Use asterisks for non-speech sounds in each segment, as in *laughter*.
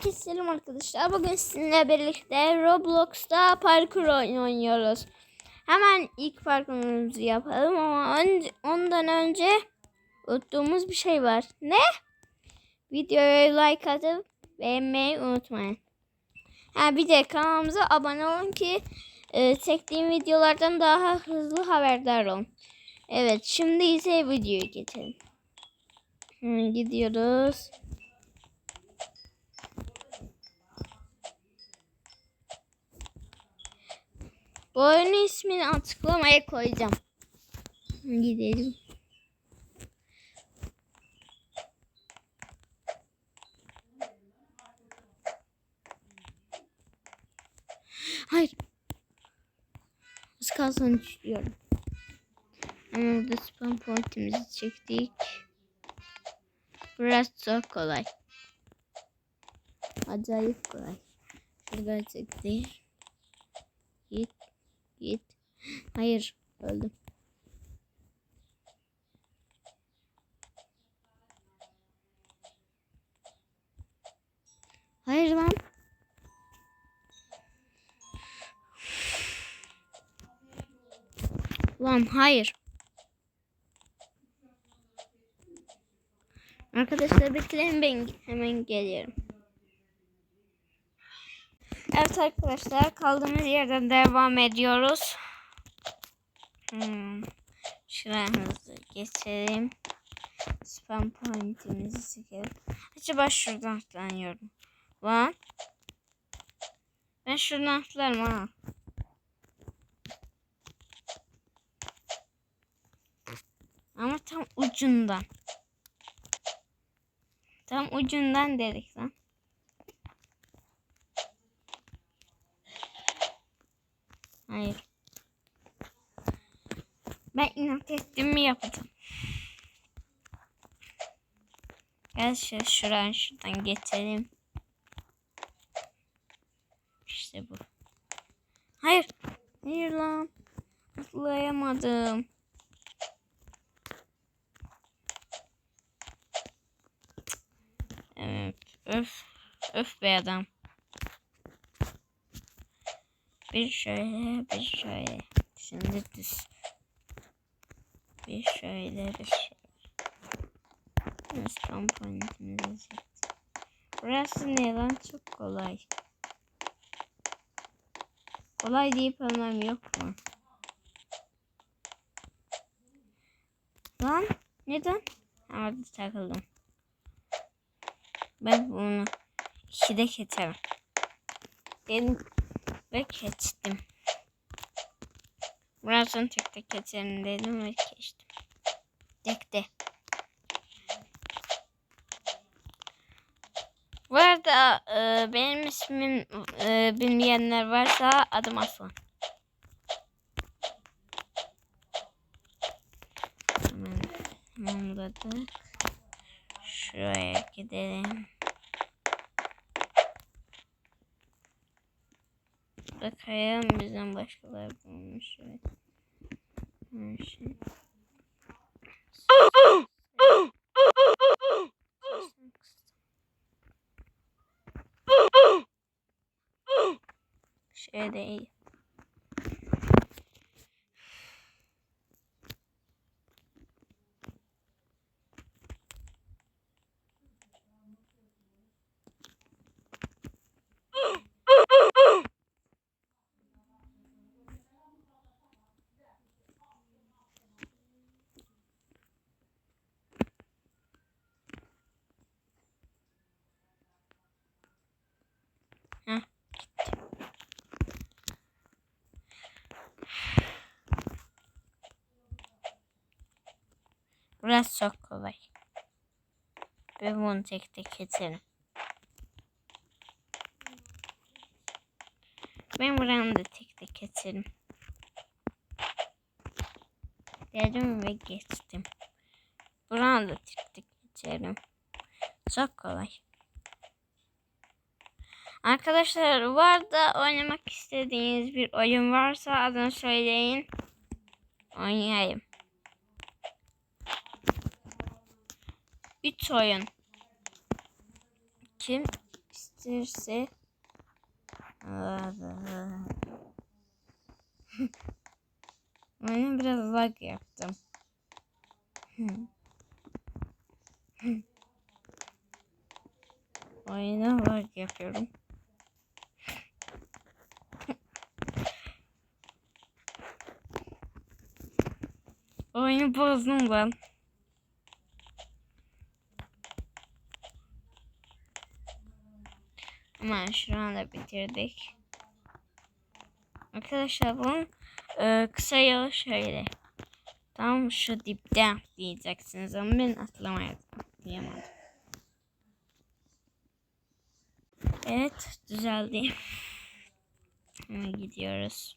Herkese selam arkadaşlar. Bugün sizinle birlikte Roblox'ta parkur oynuyoruz. Hemen ilk parkurumuzu yapalım ama ön- ondan önce unuttuğumuz bir şey var. Ne? Videoya like atıp beğenmeyi unutmayın. Ha bir de kanalımıza abone olun ki e, çektiğim videolardan daha hızlı haberdar olun. Evet şimdi ise videoya geçelim. Hı, gidiyoruz. Bu oyunun ismini açıklamaya koyacağım. Gidelim. Hayır. Az kalsın düşüyorum. Ama burada spam pointimizi çektik. Biraz çok kolay. Acayip kolay. Şurada çektik. Git. Git. Hayır. Öldüm. Hayır lan. Lan hayır. Arkadaşlar bekleyin ben hemen geliyorum. Evet arkadaşlar kaldığımız yerden devam ediyoruz. Hmm. Şuraya hızlı geçelim. Spam pointimizi çekelim. Acaba şuradan atlanıyorum. Lan. Ben şuradan atlarım ha. Ama tam ucundan. Tam ucundan dedik lan. Hayır. Ben inat ettiğimi yapacağım. Gel şu şuradan şuradan geçelim. İşte bu. Hayır. Hayır lan. Atlayamadım. Evet. Öf. Öf be adam. Bir şöyle, bir şöyle. Şimdi düz. Bir şöyle, bir şöyle. Pointimizi çektik. Burası ne lan? Çok kolay. Kolay deyip ölmem yok mu? Lan neden? Ama takıldım. Ben bunu ikide keserim. Dedim ve geçtim. Birazdan tek tek keserim dedim ve geçtim. Tek de. Bu arada e, benim ismim e, bilmeyenler varsa adım Aslan. Hemen tamamladık. Şuraya gidelim. Bakayım bizden başkaları bulmuş. Evet. Şey. Şey değil. Burası çok kolay. Ve bunu tek tek keserim. Ben buranı da tek tek keserim. Dedim ve geçtim. Buranı da tek tek geçerim. Çok kolay. Arkadaşlar arada oynamak istediğiniz bir oyun varsa adını söyleyin. Oynayayım. 3 oyun. Kim isterse *laughs* Oyunu biraz lag yaptım. *laughs* Oyunu lag yapıyorum. *laughs* Oyunu bozdum ben. Ama şu anda bitirdik. Arkadaşlar bunun e, kısa yolu şöyle. Tam şu dipten diyeceksiniz ama ben atlamaydım. Atlayamadım. Evet düzeldi. *laughs* Şimdi gidiyoruz.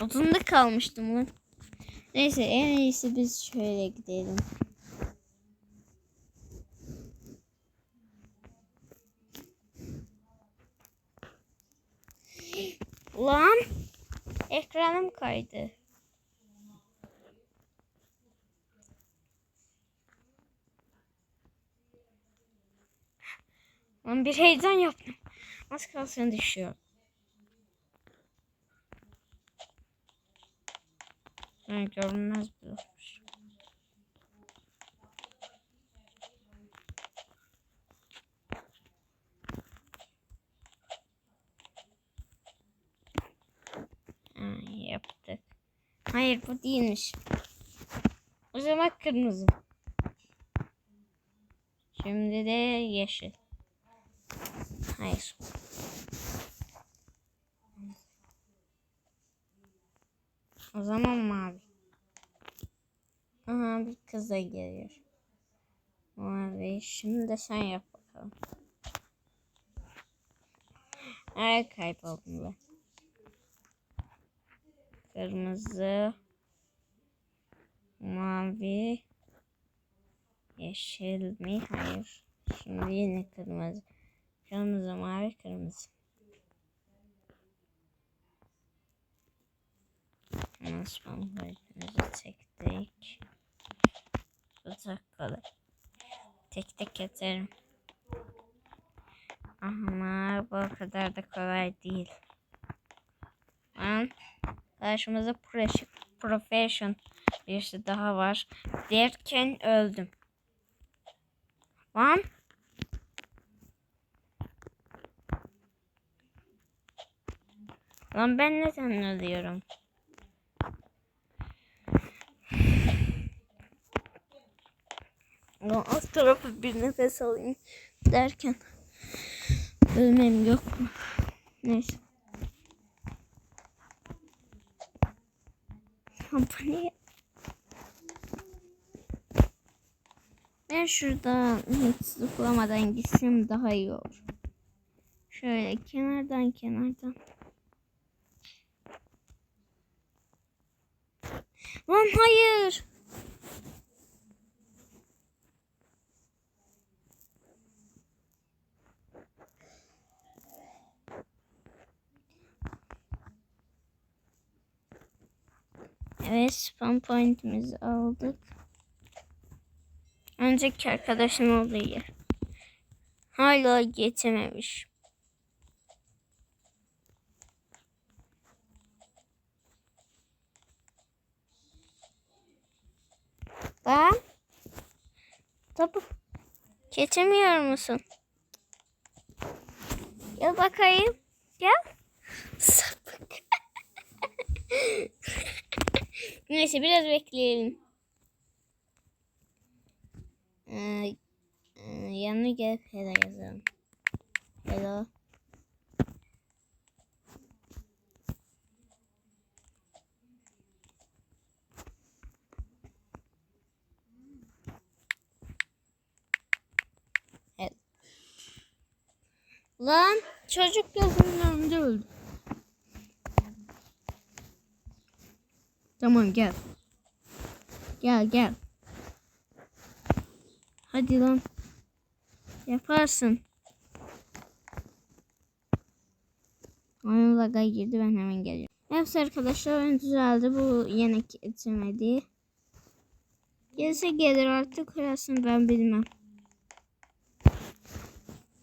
Odunda kalmıştım lan. Neyse en iyisi biz şöyle gidelim. Lan ekranım kaydı. Lan bir heyecan yaptım. Az kalsın düşüyor. Yani görünmez bir olmuş. Ha, yaptık. Hayır bu değilmiş. O zaman kırmızı. Şimdi de yeşil. Hayır. O zaman bir kız da geliyor. Mavi. Şimdi de sen yap bakalım. Nereye kayboldum ben? Kırmızı. Mavi. Yeşil mi? Hayır. Şimdi yine kırmızı. Kırmızı, mavi, kırmızı. Nasıl boyutumuzu çektik. Kolay. Tek tek yatarım. Ama bu o kadar da kolay değil. Lan karşımızda Profe- profession birisi daha var. Derken öldüm. Lan Lan ben neden ölüyorum? Tarafı bir nefes alayım derken ölmem yok mu? Neyse. Kampanya. Ben şurada hiç zıplamadan gitsem daha iyi olur. Şöyle kenardan kenardan. Lan hayır. Spam pointimizi aldık. Önceki arkadaşın olduğu yer. Hala geçememiş. Lan. Tabu. Geçemiyor musun? Gel bakayım. Gel. Neyse biraz bekleyelim. Ee, e, yanına gelip hello yazalım. Tamam gel. Gel gel. Hadi lan. Yaparsın. Oyun laga girdi ben hemen geliyorum. Evet arkadaşlar oyun düzeldi. Bu yenik getirmedi. Gelirse gelir artık orasını ben bilmem.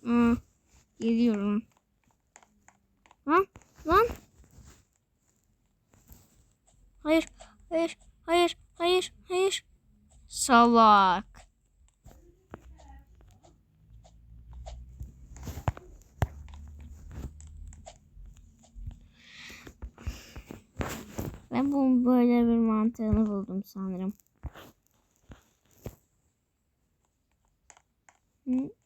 Aa, geliyorum. Lan lan. Hayır hayır hayır hayır hayır. Salak. Ben bunun böyle bir mantığını buldum sanırım. Hı?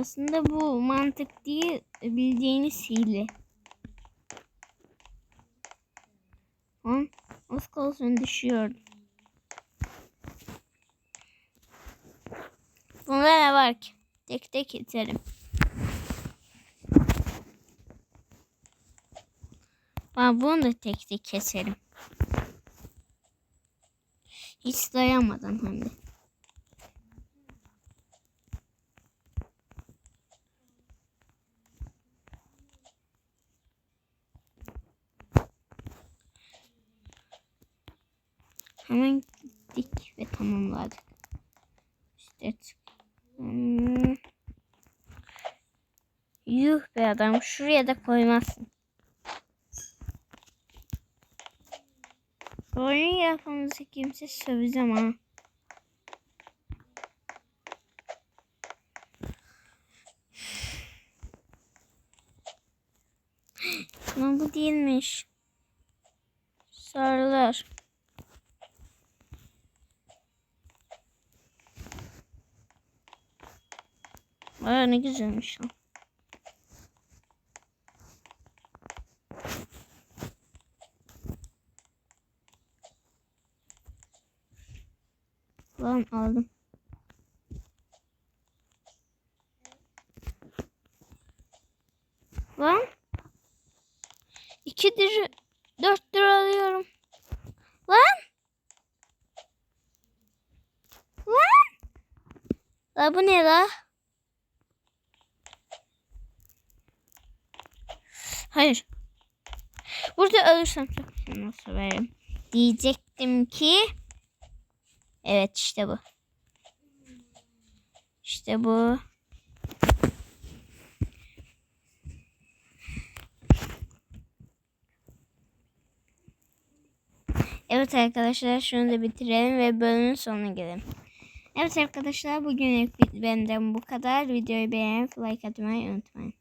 Aslında bu mantık değil, bildiğiniz hile. Lan az kalsın düşüyordum. Bunda ne var ki? Tek tek iterim. Ben bunu da tek tek keserim. Hiç dayanmadan hem de. Hemen gittik ve tamamladık. İşte. Yuh be adam şuraya da koymazsın. Oyun yapanızı kimse söveceğim ha. Ama bu değilmiş. Sarılar. Aa ne güzelmiş lan. Lan aldım. Lan. İki lira, dört lira alıyorum. Lan. Lan. La bu ne la? Hayır. Burada ölürsem fena severim. Diyecektim ki Evet işte bu. İşte bu. Evet arkadaşlar şunu da bitirelim ve bölümün sonuna gelelim. Evet arkadaşlar bugünlük benden bu kadar. Videoyu beğenip like atmayı unutmayın.